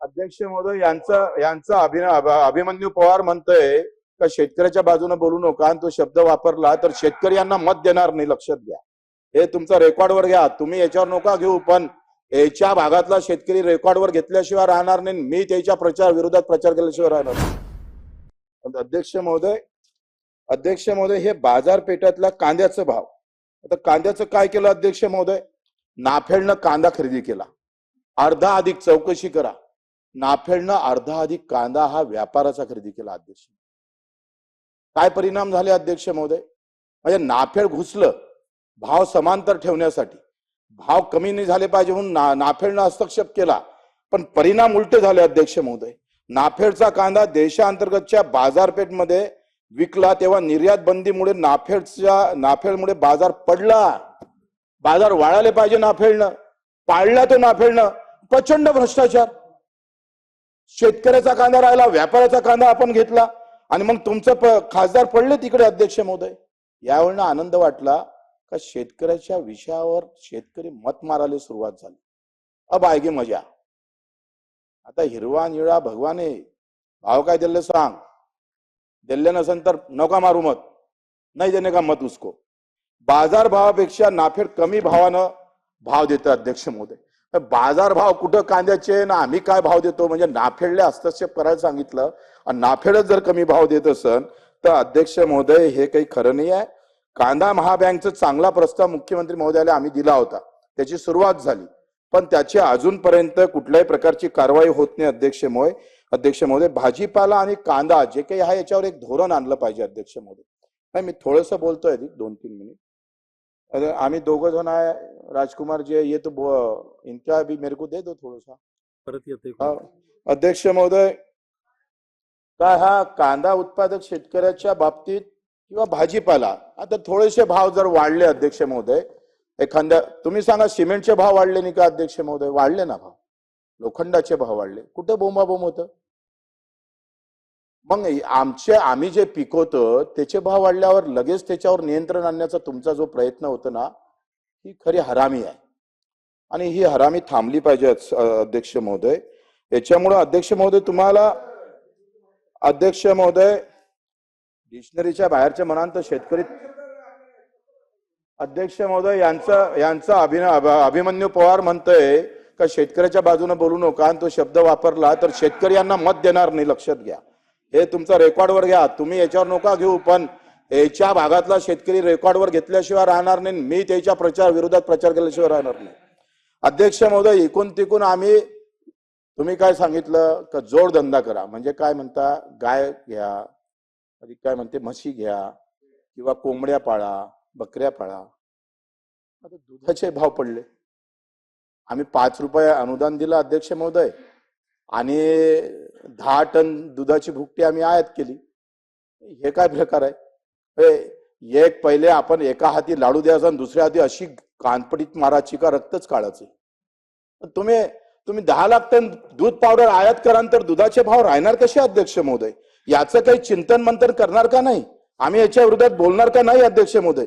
अध्यक्ष महोदय यांचं यांचं अभिनय अभिमन्यू पवार म्हणतोय का शेतकऱ्याच्या बाजूने बोलू नका आणि तो शब्द वापरला तर शेतकरी यांना मत देणार नाही लक्षात घ्या. हे तुमचं रेकॉर्डवर घ्या. तुम्ही याच्यावर नका घेऊ पण याच्या भागातला शेतकरी रेकॉर्डवर घेतल्याशिवाय राहणार नाही मी त्याच्या प्रचार विरोधात प्रचार केल्याशिवाय राहणार नाही. पण अध्यक्ष महोदय अध्यक्ष महोदय हे बाजारपेठातला कांद्याचा भाव. आता कांद्याचं काय केलं अध्यक्ष महोदय? नाफेडनं कांदा खरेदी केला. अर्धा अधिक चौकशी करा. नाफेडनं अर्धा अधिक कांदा हा व्यापाराचा खरेदी केला अध्यक्ष. काय परिणाम झाले अध्यक्ष महोदय? म्हणजे नाफेड घुसलं भाव समांतर ठेवण्यासाठी. भाव कमी नाही झाले पाहिजे म्हणून ना नाफेडनं हस्तक्षेप केला. पण परिणाम उलटे झाले अध्यक्ष महोदय. नाफेडचा कांदा देशांतर्गतच्या बाजारपेठमध्ये विकला तेव्हा निर्यात बंदीमुळे नाफेडच्या नाफेडमुळे बाजार पडला. बाजार वाळाले पाहिजे नाफेडनं. पाळला तो नाफेडनं. प्रचंड भ्रष्टाचार. शेतकऱ्याचा कांदा राहिला व्यापाऱ्याचा कांदा आपण घेतला. आणि मग तुमचं प- खासदार पडले तिकडे अध्यक्ष महोदय. यावेळेला आनंद वाटला का शेतकऱ्याच्या विषयावर शेतकरी मत मारायला सुरुवात झाली. अब आयगे मजा. आता हिरवा निळा भगवाने भाव काय दिले सांग. दिले नसेल तर नका मारू मत. नाही देणे का मत उसको. बाजार भावापेक्षा नाफेड कमी भावानं भाव देतं अध्यक्ष महोदय. बाजारभाव बाजार भाव कुठं कांद्याचे ना आम्ही काय भाव देतो? म्हणजे नाफेडले हस्तक्षेप करायला सांगितलं. आणि नाफेडच जर कमी भाव देत असन तर अध्यक्ष महोदय हे काही खरं नाही आहे. कांदा महाबँकचा चांगला प्रस्ताव मुख्यमंत्री महोदयाला आम्ही दिला होता. त्याची सुरुवात झाली. पण त्याची अजूनपर्यंत कुठल्याही प्रकारची कारवाई होत नाही अध्यक्ष मोय अध्यक्ष महोदय. भाजीपाला आणि कांदा जे काही आहे याच्यावर एक धोरण आणलं पाहिजे अध्यक्ष महोदय. नाही मी थोडस बोलतोय दोन तीन मिनिट. अरे आम्ही दोघं जण आहे. राजकुमार जी है ये तो बो- इनका भी मेरे को दे दो थोड़ा सा परत येते हा. अध्यक्ष महोदय काय हा कांदा उत्पादक शेतकऱ्याच्या बाबतीत किंवा भाजीपाला आता थोडेसे भाव जर वाढले अध्यक्ष महोदय एखाद्या तुम्ही सांगा सिमेंटचे भाव वाढले नाही का अध्यक्ष महोदय? वाढले ना भाव. लोखंडाचे भाव वाढले. कुठे बोंबाबोंब होतं? मग आमचे आम्ही जे पिकवतो त्याचे भाव वाढल्यावर लगेच त्याच्यावर नियंत्रण आणण्याचा तुमचा जो प्रयत्न होतो ना ही खरी हरामी आहे. आणि ही हरामी थांबली पाहिजे अध्यक्ष महोदय. याच्यामुळं अध्यक्ष महोदय तुम्हाला अध्यक्ष महोदय डिक्शनरीच्या बाहेरच्या म्हणाल तर शेतकरी अध्यक्ष महोदय यांचा यांचा अभिन अभिमन्यू पवार म्हणतोय का शेतकऱ्याच्या बाजूने बोलू नका आणि तो शब्द वापरला तर शेतकरी यांना मत देणार नाही लक्षात घ्या. हे तुमचं रेकॉर्डवर घ्या. तुम्ही याच्यावर नका घेऊ पण याच्या भागातला शेतकरी रेकॉर्डवर घेतल्याशिवाय राहणार नाही मी त्याच्या प्रचार विरोधात प्रचार केल्याशिवाय राहणार नाही. अध्यक्ष महोदय इकून तिकून आम्ही तुम्ही काय सांगितलं का जोडधंदा करा. म्हणजे काय म्हणता? गाय घ्या काय म्हणते? म्हशी घ्या किंवा कोंबड्या पाळा बकऱ्या पाळा. आता दुधाचे भाव पडले. आम्ही पाच रुपये अनुदान दिलं अध्यक्ष महोदय. आणि दहा टन दुधाची भुकटी आम्ही आयात केली. हे काय प्रकार आहे? हे एक पहिले आपण एका हाती लाडू द्यायचा आणि दुसऱ्या हाती अशी कानपटीत मारायची का रक्तच काढायचे तुम्ही तुम्ही दहा लाख टन दूध पावडर आयात कराल तर दुधाचे भाव राहणार कसे अध्यक्ष महोदय? याचं काही चिंतन मंथन करणार का नाही? आम्ही याच्या विरोधात बोलणार का नाही अध्यक्ष महोदय?